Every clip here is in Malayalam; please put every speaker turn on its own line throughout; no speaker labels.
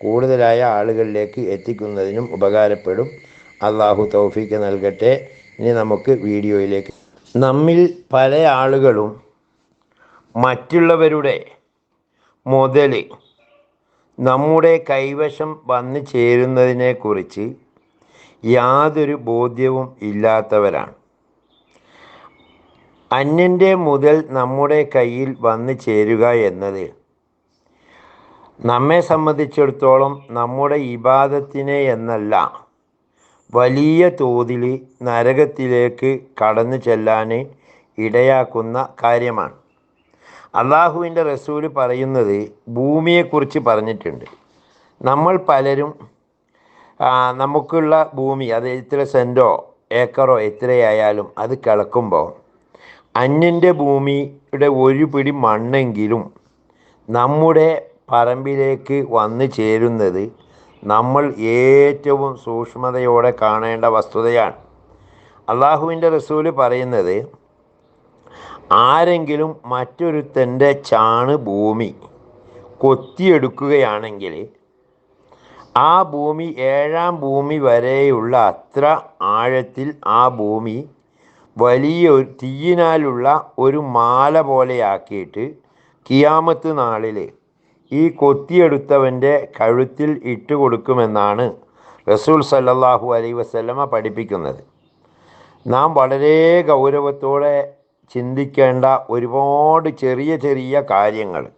കൂടുതലായ ആളുകളിലേക്ക് എത്തിക്കുന്നതിനും ഉപകാരപ്പെടും. അള്ളാഹു തൗഫീക്ക് നൽകട്ടെ. ഇനി നമുക്ക് വീഡിയോയിലേക്ക്. നമ്മിൽ പല ആളുകളും മറ്റുള്ളവരുടെ മുതൽ നമ്മുടെ കൈവശം വന്നു ചേരുന്നതിനെക്കുറിച്ച് യാതൊരു ബോധ്യവും ഇല്ലാത്തവരാണ്. അന്യന്റെ മുതൽ നമ്മുടെ കയ്യിൽ വന്നു ചേരുക എന്നത് നമ്മെ സംബന്ധിച്ചിടത്തോളം നമ്മുടെ ഇബാദത്തിനെ എന്നല്ല വലിയ തോതിൽ നരകത്തിലേക്ക് കടന്നു ചെല്ലാൻ ഇടയാക്കുന്ന കാര്യമാണ്. അള്ളാഹുവിന്റെ റസൂൽ പറയുന്നത് ഭൂമിയെക്കുറിച്ച് പറഞ്ഞിട്ടുണ്ട്. നമ്മൾ പലരും നമുക്കുള്ള ഭൂമി അത് എത്ര സെന്റോ ഏക്കറോ എത്രയായാലും അത് കിളക്കുമ്പോൾ അന്യന്റെ ഭൂമിയുടെ ഒരു പിടി മണ്ണെങ്കിലും നമ്മുടെ പറമ്പിലേക്ക് വന്നു ചേരുന്നത് നമ്മൾ ഏറ്റവും സൂക്ഷ്മതയോടെ കാണേണ്ട വസ്തുതയാണ്. അള്ളാഹുവിന്റെ റസൂൽ പറയുന്നത് ആരെങ്കിലും മറ്റൊരുത്തന്റെ ചാണ് ഭൂമി കൊത്തിയെടുക്കുകയാണെങ്കിൽ ആ ഭൂമി ഏഴാം ഭൂമി വരെയുള്ള അത്ര ആഴത്തിൽ ആ ഭൂമി വലിയ തീയിനാലുള്ള ഒരു മാല പോലെയാക്കിയിട്ട് കിയാമത്ത് നാളിൽ ഈ കൊത്തിയെടുത്തവന്റെ കഴുത്തിൽ ഇട്ട് കൊടുക്കുമെന്നാണ് റസൂൽ സല്ലല്ലാഹു അലൈ വസല്ലമ പഠിപ്പിക്കുന്നത്. നാം വളരെ ഗൗരവത്തോടെ ചിന്തിക്കേണ്ട ഒരുപാട് ചെറിയ ചെറിയ കാര്യങ്ങൾ.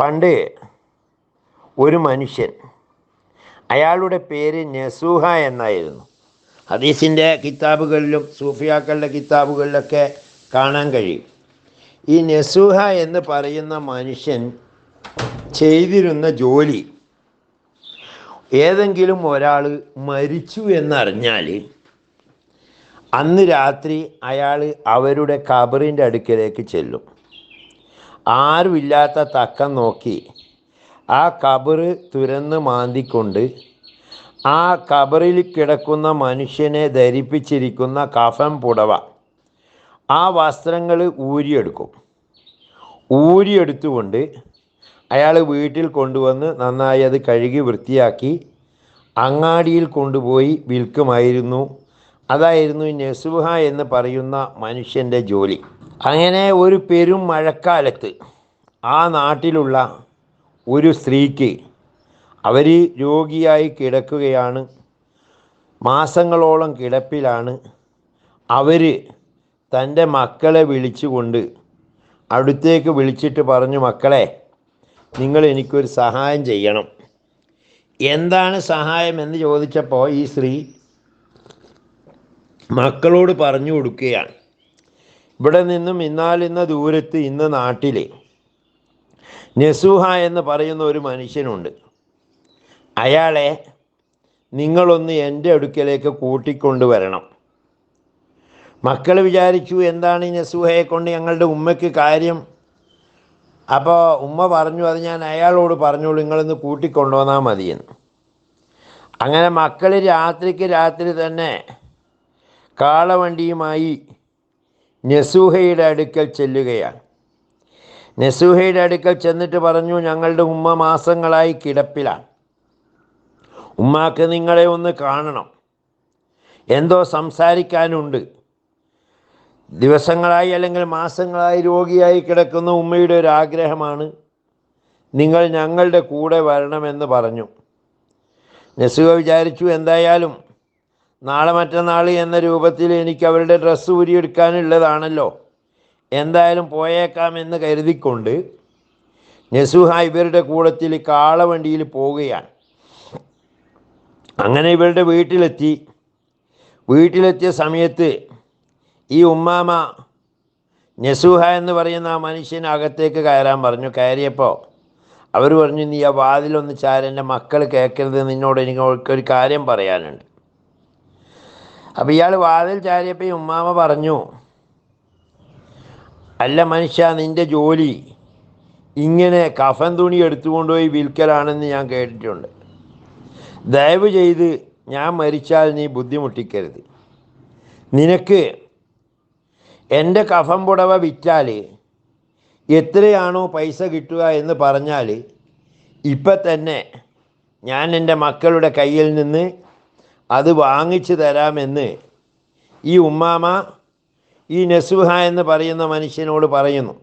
പണ്ട് ഒരു മനുഷ്യൻ അയാളുടെ പേര് നസൂഹ എന്നായിരുന്നു. ഹദീസിന്റെ കിതാബുകളിലും സൂഫിയാക്കളുടെ കിതാബുകളിലൊക്കെ കാണാൻ കഴിയും. ഈ നസൂഹ എന്ന് പറയുന്ന മനുഷ്യൻ ചെയ്തിരുന്ന ജോലി. ഏതെങ്കിലും ഒരാൾ മരിച്ചു എന്നറിഞ്ഞാൽ അന്ന് രാത്രി അയാൾ അവരുടെ കബറിന്റെ അടുക്കലേക്ക് ചെല്ലും. ആരുമില്ലാത്ത തക്കം നോക്കി ആ കബറ് തുരന്ന് മാന്തിക്കൊണ്ട് ആ കബറിൽ കിടക്കുന്ന മനുഷ്യനെ ധരിപ്പിച്ചിരിക്കുന്ന കഫം പുടവ ആ വസ്ത്രങ്ങൾ ഊരിയെടുക്കും. ഊരിയെടുത്തുകൊണ്ട് അയാൾ വീട്ടിൽ കൊണ്ടുവന്ന് നന്നായി അത് കഴുകി വൃത്തിയാക്കി അങ്ങാടിയിൽ കൊണ്ടുപോയി വിൽക്കുമായിരുന്നു. അതായിരുന്നു നെസുഹ എന്ന് പറയുന്ന മനുഷ്യന്റെ ജോലി. അങ്ങനെ ഒരു പെരും മഴക്കാലത്ത് ആ നാട്ടിലുള്ള ഒരു സ്ത്രീക്ക് അവർ രോഗിയായി കിടക്കുകയാണ്. മാസങ്ങളോളം കിടപ്പിലാണ്. അവർ തന്റെ മക്കളെ വിളിച്ചുകൊണ്ട് അടുത്തേക്ക് വിളിച്ചിട്ട് പറഞ്ഞു മക്കളെ നിങ്ങൾ എനിക്കൊരു സഹായം ചെയ്യണം. എന്താണ് സഹായം എന്ന് ചോദിച്ചപ്പോൾ ഈ സ്ത്രീ മക്കളോട് പറഞ്ഞു കൊടുക്കുകയാണ്. ഇവിടെ നിന്നും ഇന്നാലിന്ന ദൂരത്ത് ഇന്ന് നാട്ടിൽ നെസൂഹ എന്ന് പറയുന്ന ഒരു മനുഷ്യനുണ്ട്. അയാളെ നിങ്ങളൊന്ന് എന്റെ അടുക്കലേക്ക് കൂട്ടിക്കൊണ്ടുവരണം. മക്കൾ വിചാരിച്ചു എന്താണ് ഈ നെസൂഹയെ കൊണ്ട് ഞങ്ങളുടെ ഉമ്മയ്ക്ക് കാര്യം? അപ്പോൾ ഉമ്മ പറഞ്ഞു അത് ഞാൻ അയാളോട് പറഞ്ഞോളൂ നിങ്ങളിന്ന് കൂട്ടിക്കൊണ്ടുവന്നാൽ മതിയെന്ന്. അങ്ങനെ മക്കൾ രാത്രിക്ക് രാത്രി തന്നെ കാളവണ്ടിയുമായി നെസൂഹയുടെ അടുക്കൽ ചെല്ലുകയാണ്. നെസൂഹയുടെ അടുക്കൽ ചെന്നിട്ട് പറഞ്ഞു ഞങ്ങളുടെ ഉമ്മ മാസങ്ങളായി കിടപ്പിലാണ്. ഉമ്മാക്ക് നിങ്ങളെ ഒന്ന് കാണണം. എന്തോ സംസാരിക്കാനുണ്ട്. ദിവസങ്ങളായി അല്ലെങ്കിൽ മാസങ്ങളായി രോഗിയായി കിടക്കുന്ന ഉമ്മയുടെ ഒരു ആഗ്രഹമാണ് നിങ്ങൾ ഞങ്ങളുടെ കൂടെ വരണമെന്ന് പറഞ്ഞു. നെസുക വിചാരിച്ചു എന്തായാലും നാളെ മറ്റന്നാൾ എന്ന രൂപത്തിൽ എനിക്ക് അവരുടെ ഡ്രസ്സ് ഊരിയെടുക്കാനുള്ളതാണല്ലോ. എന്തായാലും പോയേക്കാം എന്ന് കരുതിക്കൊണ്ട് നെസുഹ ഇവരുടെ കൂടത്തിൽ കാളവണ്ടിയിൽ പോവുകയാണ്. അങ്ങനെ ഇവരുടെ വീട്ടിലെത്തി. വീട്ടിലെത്തിയ സമയത്ത് ഈ ഉമ്മാമ നെസൂഹ എന്ന് പറയുന്ന ആ മനുഷ്യൻ അകത്തേക്ക് കയറാൻ പറഞ്ഞു. കയറിയപ്പോൾ അവർ പറഞ്ഞു നീ ആ വാതിലൊന്ന് ചാര എന്റെ മക്കൾ കേൾക്കരുത് നിന്നോട് എനിക്ക് ഒരു കാര്യം പറയാനുണ്ട്. അപ്പം ഇയാൾ വാതിൽ ചാരിയപ്പോൾ ഈ ഉമ്മാമ പറഞ്ഞു അല്ല മനുഷ്യ നിന്റെ ജോലി ഇങ്ങനെ കഫൻ തുണി എടുത്തുകൊണ്ടുപോയി വിൽക്കലാണെന്ന് ഞാൻ കേട്ടിട്ടുണ്ട്. ദയവ് ചെയ്ത് ഞാൻ മരിച്ചാൽ നീ ബുദ്ധിമുട്ടിക്കരുത്. നിനക്ക് എന്റെ കഫം പുടവ വിറ്റാൽ എത്രയാണോ പൈസ കിട്ടുക എന്ന് പറഞ്ഞാൽ ഇപ്പം തന്നെ ഞാൻ എന്റെ മക്കളുടെ കയ്യിൽ നിന്ന് അത് വാങ്ങിച്ചു തരാമെന്ന് ഈ ഉമ്മാമ ഈ നസുഹ എന്ന് പറയുന്ന മനുഷ്യനോട് പറയുന്നു.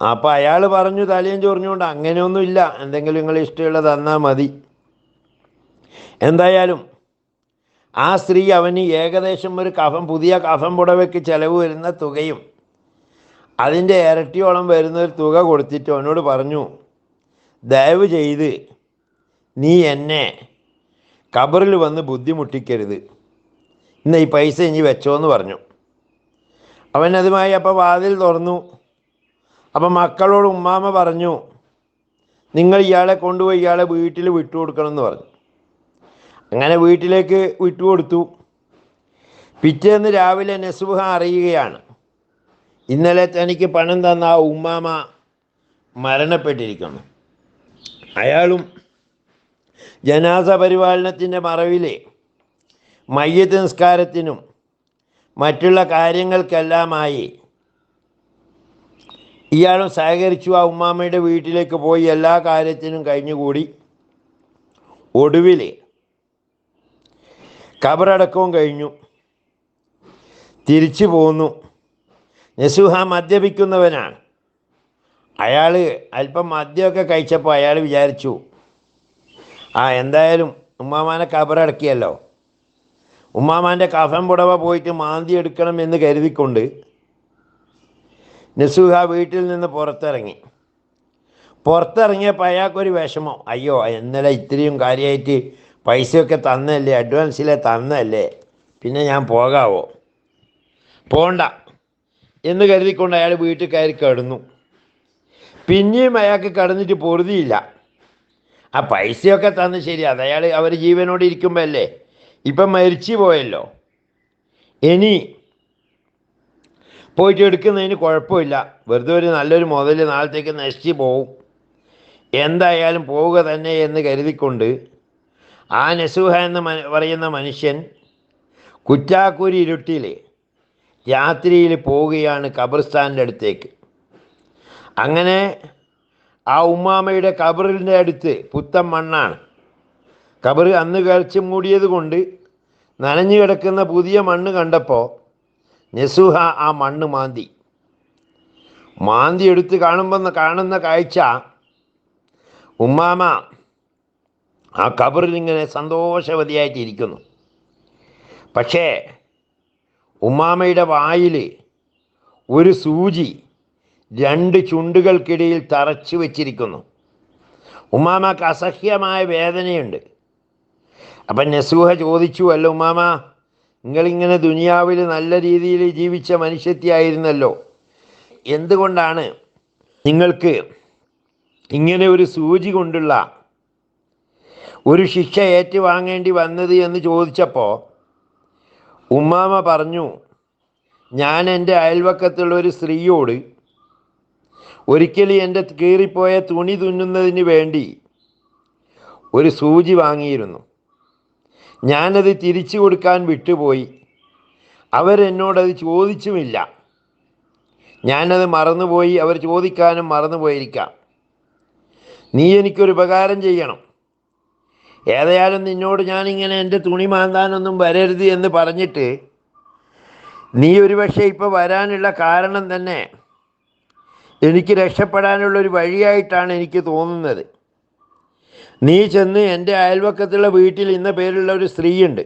അപ്പോൾ അയാൾ പറഞ്ഞു തലയും ചൊറിഞ്ഞുകൊണ്ട് അങ്ങനെയൊന്നുമില്ല എന്തെങ്കിലും നിങ്ങൾ ഇഷ്ടമുള്ള തന്നാൽ മതി. എന്തായാലും ആ സ്ത്രീ അവന് ഏകദേശം ഒരു കഫം പുതിയ കഫം പുടവയ്ക്ക് ചിലവ് വരുന്ന തുകയും അതിന്റെ ഇരട്ടിയോളം വരുന്ന ഒരു തുക കൊടുത്തിട്ട് അവനോട് പറഞ്ഞു ദയവ് ചെയ്ത് നീ എന്നെ കബറിൽ വന്ന് ബുദ്ധിമുട്ടിക്കരുത്. ഇന്ന് ഈ പൈസ ഇനി വെച്ചോന്ന് പറഞ്ഞു. അവൻ അതുമായി അപ്പോൾ വാതിൽ തുറന്നു. അപ്പം മക്കളോട് ഉമ്മാമ പറഞ്ഞു നിങ്ങൾ ഇയാളെ കൊണ്ടുപോയി ഇയാളെ വീട്ടിൽ വിട്ടു കൊടുക്കണമെന്ന് പറഞ്ഞു. അങ്ങനെ വീട്ടിലേക്ക് വിട്ടുകൊടുത്തു. പിറ്റേന്ന് രാവിലെ നെസുഹ അറിയുകയാണ്. ഇന്നലെ തനിക്ക് പണം തന്ന ആ ഉമ്മാമ മരണപ്പെട്ടിരിക്കുന്നു. അയാളും ജനാസ പരിപാലനത്തിന്റെ മറവിലെ മയ്യത്ത് നിസ്കാരത്തിനും മറ്റുള്ള കാര്യങ്ങൾക്കെല്ലാമായി ഇയാളും സഹകരിച്ചു. ആ ഉമ്മാമയുടെ വീട്ടിലേക്ക് പോയി എല്ലാ കാര്യത്തിനും കഴിഞ്ഞുകൂടി. ഒടുവിൽ കബറടക്കവും കഴിഞ്ഞു. തിരിച്ചു പോന്നു. നെസുഹ മദ്യപിക്കുന്നവനാണ്. അയാൾ അല്പം മദ്യമൊക്കെ കഴിച്ചപ്പോൾ അയാൾ വിചാരിച്ചു ആ എന്തായാലും ഉമ്മാമാനെ കബറടക്കിയല്ലോ. ഉമ്മാമാന്റെ കഫൻ പുടവ പോയിട്ട് മാന്തി എടുക്കണം എന്ന് കരുതിക്കൊണ്ട് നെസുഹ വീട്ടിൽ നിന്ന് പുറത്തിറങ്ങി. പുറത്തിറങ്ങിയപ്പോൾ അയാൾക്കൊരു വിഷമം. അയ്യോ ഇന്നലെ ഇത്രയും കാര്യമായിട്ട് പൈസയൊക്കെ തന്നല്ലേ അഡ്വാൻസിലെ തന്നല്ലേ? പിന്നെ ഞാൻ പോകാവോ? പോണ്ട. എന്ന് കരുതിക്കൊണ്ട് അയാൾ വീട്ടിൽ കയറി കിടന്നു. പിന്നെയും അയാൾക്ക് കടന്നിട്ട് പൊറുതിയില്ല. ആ പൈസയൊക്കെ തന്ന് ശരി അത് അയാൾ അവർ ജീവനോട് ഇരിക്കുമ്പോൾ അല്ലേ ഇപ്പം മരിച്ചു പോയല്ലോ. ഇനി പോയിട്ട് എടുക്കുന്നതിന് കുഴപ്പമില്ല. വെറുതെ ഒരു നല്ലൊരു മുതൽ നാളത്തേക്ക് നശിച്ചു പോവും. എന്തായാലും പോവുക തന്നെ എന്ന് കരുതിക്കൊണ്ട് ആ നസൂഹ എന്ന് പറയുന്ന മനുഷ്യൻ കുറ്റാക്കൂരി ഇരുട്ടിൽ രാത്രിയിൽ പോവുകയാണ് ഖബർസ്ഥാന്റെ അടുത്തേക്ക്. അങ്ങനെ ആ ഉമ്മാമയുടെ കബറിന്റെ അടുത്ത് പുത്തൻ മണ്ണാണ്. കബർ അന്ന് കരച്ചു മൂടിയത് കൊണ്ട് നനഞ്ഞു കിടക്കുന്ന പുതിയ മണ്ണ് കണ്ടപ്പോൾ നെസുഹ ആ മണ്ണ് മാന്തി. മാന്തി എടുത്ത് കാണുമ്പോൾ കാണുന്ന കാഴ്ച ഉമ്മാമ ആ കബറിൽ ഇങ്ങനെ സന്തോഷവതിയായിട്ടിരിക്കുന്നു. പക്ഷേ ഉമ്മാമയുടെ വായിൽ ഒരു സൂചി രണ്ട് ചുണ്ടുകൾക്കിടയിൽ തറച്ചു വച്ചിരിക്കുന്നു. ഉമ്മാമക്ക് അസഹ്യമായ വേദനയുണ്ട്. അപ്പം നസൂഹ ചോദിച്ചു അല്ല ഉമ്മാമ നിങ്ങളിങ്ങനെ ദുനിയാവിൽ നല്ല രീതിയിൽ ജീവിച്ച മനുഷ്യത്തിയായിരുന്നല്ലോ. എന്തുകൊണ്ടാണ് നിങ്ങൾക്ക് ഇങ്ങനെ ഒരു സൂചി കൊണ്ടുള്ള ഒരു ശിക്ഷ ഏറ്റുവാങ്ങേണ്ടി വന്നത് എന്ന് ചോദിച്ചപ്പോൾ ഉമ്മാമ പറഞ്ഞു ഞാൻ എന്റെ അയൽവക്കത്തുള്ള ഒരു സ്ത്രീയോട് ഒരിക്കലും എന്റെ കീറിപ്പോയ തുണി തുന്നുന്നതിന് വേണ്ടി ഒരു സൂചി വാങ്ങിയിരുന്നു. ഞാനത് തിരിച്ചു കൊടുക്കാൻ വിട്ടുപോയി. അവരെന്നോടത് ചോദിച്ചുമില്ല. ഞാനത് മറന്നുപോയി. അവർ ചോദിക്കാനും മറന്നുപോയിരിക്കാം. നീ എനിക്കൊരു ഉപകാരം ചെയ്യണം. ഏതായാലും നിന്നോട് ഞാനിങ്ങനെ എന്റെ തുണി മാന്താനൊന്നും വരരുത് എന്ന് പറഞ്ഞിട്ട് നീ ഒരുപക്ഷെ ഇപ്പോൾ വരാനുള്ള കാരണം തന്നെ എനിക്ക് രക്ഷപ്പെടാനുള്ളൊരു വഴിയായിട്ടാണ് എനിക്ക് തോന്നുന്നത്. നീ ചെന്ന് എന്റെ അയൽവക്കത്തുള്ള വീട്ടിൽ ഇന്ന പേരുള്ള ഒരു സ്ത്രീയുണ്ട്.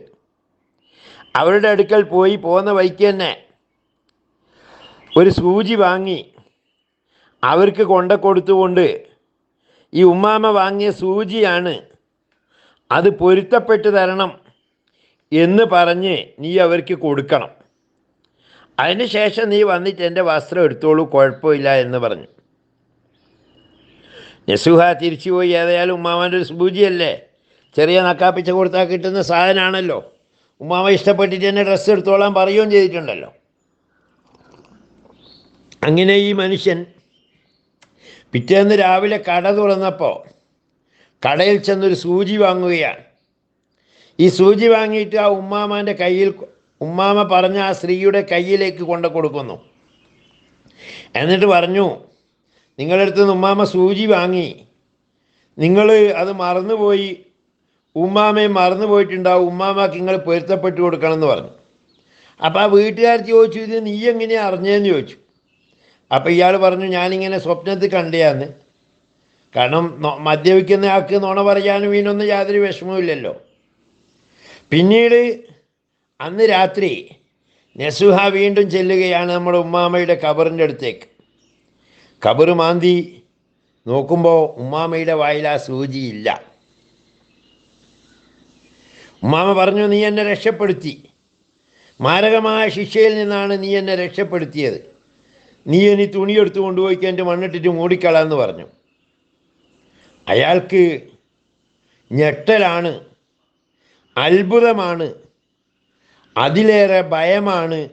അവരുടെ അടുക്കൽ പോയി പോകുന്ന വഴിക്ക് തന്നെ ഒരു സൂചി വാങ്ങി അവർക്ക് കൊണ്ട കൊടുത്തുകൊണ്ട് ഈ ഉമ്മാമ വാങ്ങിയ സൂചിയാണ് അത് പൊരുത്തപ്പെട്ട് തരണം എന്ന് പറഞ്ഞ് നീ അവർക്ക് കൊടുക്കണം. അതിന് ശേഷം നീ വന്നിട്ട് എന്റെ വസ്ത്രം എടുത്തോളൂ കുഴപ്പമില്ല എന്ന് പറഞ്ഞു. നെസുഹ തിരിച്ചുപോയി. ഏതായാലും ഉമ്മാമാന്റെ ഒരു ചെറിയ നക്കാപ്പിച്ച കൊടുത്താൽ കിട്ടുന്ന സാധനമാണല്ലോ ഉമ്മാമ ഇഷ്ടപ്പെട്ടിട്ട് എന്നെ ഡ്രസ്സ് എടുത്തോളാൻ പറയുകയും ചെയ്തിട്ടുണ്ടല്ലോ. അങ്ങനെ ഈ മനുഷ്യൻ പിറ്റേന്ന് രാവിലെ കട തുറന്നപ്പോൾ കടയിൽ ചെന്നൊരു സൂചി വാങ്ങുകയാണ്. ഈ സൂചി വാങ്ങിയിട്ട് ആ ഉമ്മാമാന്റെ കയ്യിൽ ഉമ്മാമ പറഞ്ഞ ആ സ്ത്രീയുടെ കയ്യിലേക്ക് കൊണ്ടു കൊടുക്കുന്നു. എന്നിട്ട് പറഞ്ഞു നിങ്ങളുടെ അടുത്ത് നിന്ന് ഉമ്മാമ സൂചി വാങ്ങി. നിങ്ങൾ അത് മറന്നുപോയി. ഉമ്മാമയും മറന്നുപോയിട്ടുണ്ടാവും. ഉമ്മാമാക്ക് നിങ്ങൾ പൊരുത്തപ്പെട്ട് കൊടുക്കണം എന്ന് പറഞ്ഞു. അപ്പോൾ ആ വീട്ടുകാർ ചോദിച്ചു ഇത് നീ എങ്ങനെയാണ് അറിഞ്ഞതെന്ന് ചോദിച്ചു. അപ്പോൾ ഇയാൾ പറഞ്ഞു ഞാനിങ്ങനെ സ്വപ്നത്തിൽ കണ്ടയാന്ന്. കാരണം മദ്യപിക്കുന്ന ആൾക്ക് നുണ പറയാനും ഇതിനൊന്നും യാതൊരു വിഷമവുമില്ലല്ലോ പിന്നീട് അന്ന് രാത്രി നെസുഹ വീണ്ടും ചെല്ലുകയാണ് നമ്മുടെ ഉമ്മാമയുടെ കബറിന്റെ അടുത്തേക്ക്. കബറ് മാന്തി നോക്കുമ്പോൾ ഉമ്മാമയുടെ വായിൽ ആ സൂചിയില്ല. ഉമ്മാമ പറഞ്ഞു നീ എന്നെ രക്ഷപ്പെടുത്തി. മാരകമായ ശിക്ഷയിൽ നിന്നാണ് നീ എന്നെ രക്ഷപ്പെടുത്തിയത്. നീ ഇനി തുണിയെടുത്ത് കൊണ്ടുപോയി മണ്ണിട്ടിട്ട് മൂടിക്കളാന്ന് പറഞ്ഞു. അയാൾക്ക് ഞെട്ടലാണ് അത്ഭുതമാണ് അതിലേറെ ഭയമാണ്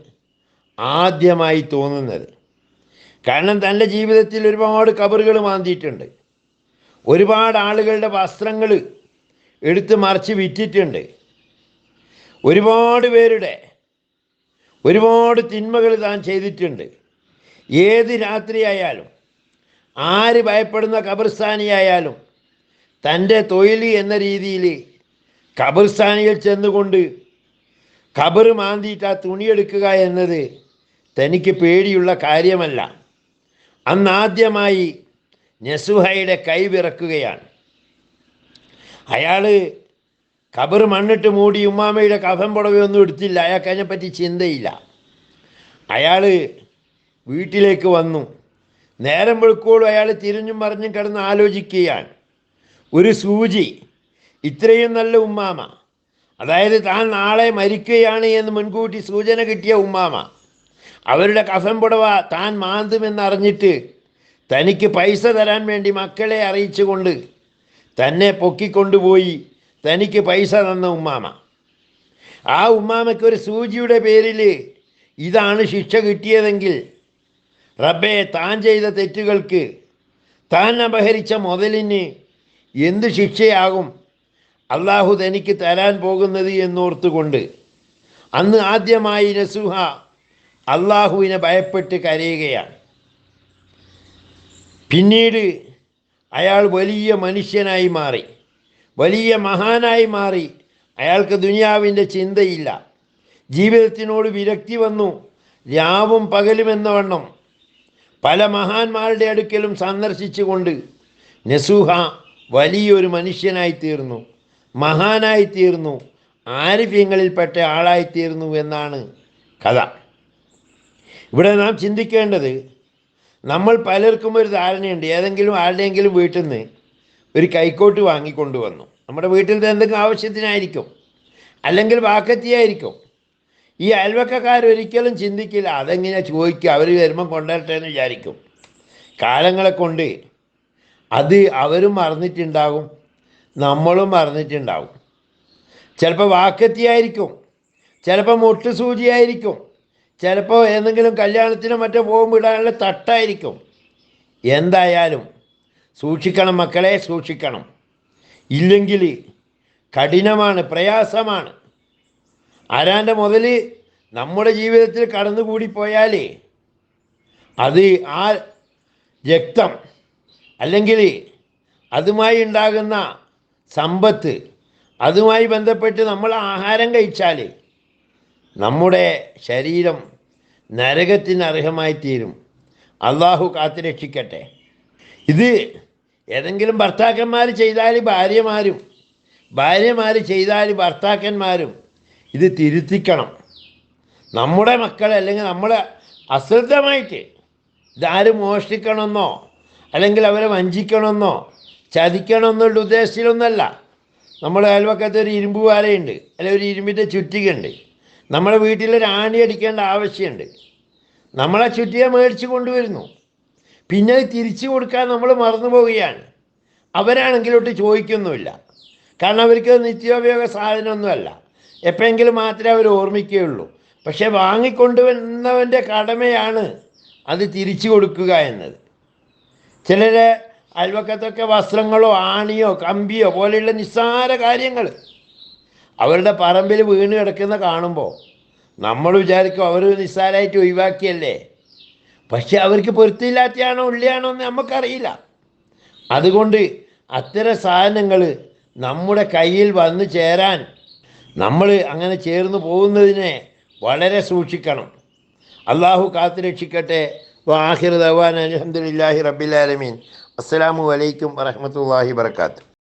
ആദ്യമായി തോന്നുന്നത്. കാരണം തന്റെ ജീവിതത്തിൽ ഒരുപാട് കബറുകൾ മാന്തിയിട്ടുണ്ട്. ഒരുപാട് ആളുകളുടെ വസ്ത്രങ്ങൾ എടുത്ത് മറിച്ച് വിറ്റിട്ടുണ്ട്. ഒരുപാട് പേരുടെ ഒരുപാട് തിന്മകൾ താൻ ചെയ്തിട്ടുണ്ട്. ഏത് രാത്രിയായാലും ആര് ഭയപ്പെടുന്ന കബർസ്ഥാനിയായാലും തന്റെ തൊഴിൽ എന്ന രീതിയിൽ കബർസ്ഥാനിയിൽ ചെന്നുകൊണ്ട് കബർ മാന്തിയിട്ട് ആ തുണിയെടുക്കുക എന്നത് തനിക്ക് പേടിയുള്ള കാര്യമല്ല. അന്നാദ്യമായി നെസുഹയുടെ കൈ വിറക്കുകയാണ്. അയാൾ കബർ മണ്ണിട്ട് മൂടി ഉമ്മാമയുടെ കഫം പുടവയൊന്നും എടുത്തില്ല. അയാൾക്ക് അതിനെപ്പറ്റി ചിന്തയില്ല. അയാൾ വീട്ടിലേക്ക് വന്നു. നേരം വെളുക്കോളും അയാൾ തിരിഞ്ഞും മറിഞ്ഞും കിടന്ന് ആലോചിക്കുകയാണ്. ഒരു സൂചി. ഇത്രയും നല്ല ഉമ്മാമ. അതായത് താൻ നാളെ മരിക്കുകയാണ് എന്ന് മുൻകൂട്ടി സൂചന കിട്ടിയ ഉമ്മാമ. അവരുടെ കഫം പുടവ താൻ മാന്തുമെന്നറിഞ്ഞിട്ട് തനിക്ക് പൈസ തരാൻ വേണ്ടി മക്കളെ അറിയിച്ചുകൊണ്ട് തന്നെ പൊക്കിക്കൊണ്ടുപോയി തനിക്ക് പൈസ തന്ന ഉമ്മാമ. ആ ഉമ്മാമയ്ക്ക് ഒരു സൂചിയുടെ പേരിൽ ഇതാണ് ശിക്ഷ കിട്ടിയതെങ്കിൽ റബ്ബെ താൻ ചെയ്ത തെറ്റുകൾക്ക് താൻ അപഹരിച്ച മുതലിന് എന്ത് ശിക്ഷയാകും? അള്ളാഹു തനിക്ക് തരാൻ പോകുന്നത് എന്നോർത്തുകൊണ്ട്. അന്ന് ആദ്യമായി നസുഹ അള്ളാഹുവിനെ ഭയപ്പെട്ട് കരയുകയാണ്. പിന്നീട് അയാൾ വലിയ മനുഷ്യനായി മാറി. വലിയ മഹാനായി മാറി. അയാൾക്ക് ദുനിയാവിന്റെ ചിന്തയില്ല. ജീവിതത്തിനോട് വിരക്തി വന്നു. രാവും പകലും വണ്ണം. പല മഹാന്മാരുടെ അടുക്കലും സന്ദർശിച്ചുകൊണ്ട് നസൂഹ വലിയൊരു മനുഷ്യനായി തീർന്നു മഹാനായി തീർന്നു ആരിഫ്യങ്ങളിൽപ്പെട്ട ആളായി തീർന്നു എന്നാണ് കഥ. ഇവിടെ നാം ചിന്തിക്കേണ്ടത് നമ്മൾ പലർക്കും ഒരു ധാരണയുണ്ട്. ഏതെങ്കിലും ആരുടെയെങ്കിലും വീട്ടിൽ നിന്ന് ഒരു കൈക്കോട്ട് വാങ്ങിക്കൊണ്ടുവന്നു. നമ്മുടെ വീട്ടിലത്തെ എന്തെങ്കിലും ആവശ്യത്തിനായിരിക്കും അല്ലെങ്കിൽ വാക്കത്തിയായിരിക്കും. ഈ അയൽവക്കക്കാരൊരിക്കലും ചിന്തിക്കില്ല അതെങ്ങനെ ചോദിക്കുക അവർ വരുമ്പം കൊണ്ടുവരട്ടെ എന്ന് വിചാരിക്കും. കാലങ്ങളെ കൊണ്ട് അത് അവരും മറന്നിട്ടുണ്ടാകും നമ്മളും മറന്നിട്ടുണ്ടാകും. ചിലപ്പോൾ വാക്കത്തിയായിരിക്കും ചിലപ്പോൾ മുട്ട് സൂചിയായിരിക്കും ചിലപ്പോൾ എന്തെങ്കിലും കല്യാണത്തിനോ മറ്റോ പോകും ഇടാനുള്ള തട്ടായിരിക്കും. എന്തായാലും സൂക്ഷിക്കണം മക്കളെ സൂക്ഷിക്കണം. ഇല്ലെങ്കിൽ കഠിനമാണ് പ്രയാസമാണ്. ആരാന്റെ മുതൽ നമ്മുടെ ജീവിതത്തിൽ കടന്നുകൂടി പോയാൽ അത് ആ രക്തം അല്ലെങ്കിൽ അതുമായി ഉണ്ടാകുന്ന സമ്പത്ത് അതുമായി ബന്ധപ്പെട്ട് നമ്മൾ ആഹാരം കഴിച്ചാൽ നമ്മുടെ ശരീരം നരകത്തിന് അർഹമായി തീരും അള്ളാഹു കാത്തു രക്ഷിക്കട്ടെ. ഇത് ഏതെങ്കിലും ഭർത്താക്കന്മാർ ചെയ്താൽ ഭാര്യമാരും ഭാര്യമാർ ചെയ്താൽ ഭർത്താക്കന്മാരും ഇത് തിരുത്തിക്കണം. നമ്മുടെ മക്കൾ അല്ലെങ്കിൽ നമ്മൾ അശ്രദ്ധമായിട്ട് ഇതാരും മോഷ്ടിക്കണമെന്നോ അല്ലെങ്കിൽ അവരെ വഞ്ചിക്കണമെന്നോ ചതിക്കണമെന്നുള്ള ഉദ്ദേശത്തിലൊന്നല്ല. നമ്മുടെ അയൽവക്കത്ത് ഒരു ഇരുമ്പ് വാലയുണ്ട് അല്ലെങ്കിൽ ഒരു ഇരുമ്പിന്റെ ചുറ്റികയുണ്ട് നമ്മുടെ വീട്ടിൽ ഒരു ആണി അടിക്കേണ്ട ആവശ്യമുണ്ട് നമ്മളെ ചുറ്റിയെ മേടിച്ച് കൊണ്ടുവരുന്നു. പിന്നെ അത് തിരിച്ചു കൊടുക്കാൻ നമ്മൾ മറന്നു പോവുകയാണ്. അവരാണെങ്കിലോട്ട് ചോദിക്കൊന്നുമില്ല. കാരണം അവർക്ക് നിത്യോപയോഗ സാധനമൊന്നുമല്ല. എപ്പോഴെങ്കിലും മാത്രമേ അവർ ഓർമ്മിക്കുകയുള്ളൂ. പക്ഷേ വാങ്ങിക്കൊണ്ടുവന്നവന്റെ കടമയാണ് അത് തിരിച്ചു കൊടുക്കുക എന്നത്. ചിലരെ അയൽവക്കത്തൊക്കെ വസ്ത്രങ്ങളോ ആണിയോ കമ്പിയോ പോലെയുള്ള നിസ്സാര കാര്യങ്ങൾ അവരുടെ പറമ്പിൽ വീണ് കിടക്കുന്ന കാണുമ്പോൾ നമ്മൾ വിചാരിക്കും അവർ നിസ്സാരമായിട്ട് ഒഴിവാക്കിയല്ലേ? പക്ഷെ അവർക്ക് പൊരുത്തില്ലാത്തയാണോ ഉള്ളിയാണോ എന്ന് നമുക്കറിയില്ല. അതുകൊണ്ട് അത്തരം സാധനങ്ങൾ നമ്മുടെ കയ്യിൽ വന്നു ചേരാൻ നമ്മൾ അങ്ങനെ ചേർന്ന് പോകുന്നതിനെ വളരെ സൂക്ഷിക്കണം. അള്ളാഹു കാത്തു രക്ഷിക്കട്ടെ വാഹിർ ദവാൻ അലഹമുല്ലാഹി റബ്ബിലാലമീൻ അസ്സലാമു അലൈക്കും വറഹമത്തല്ലാഹി വർക്കാത്തു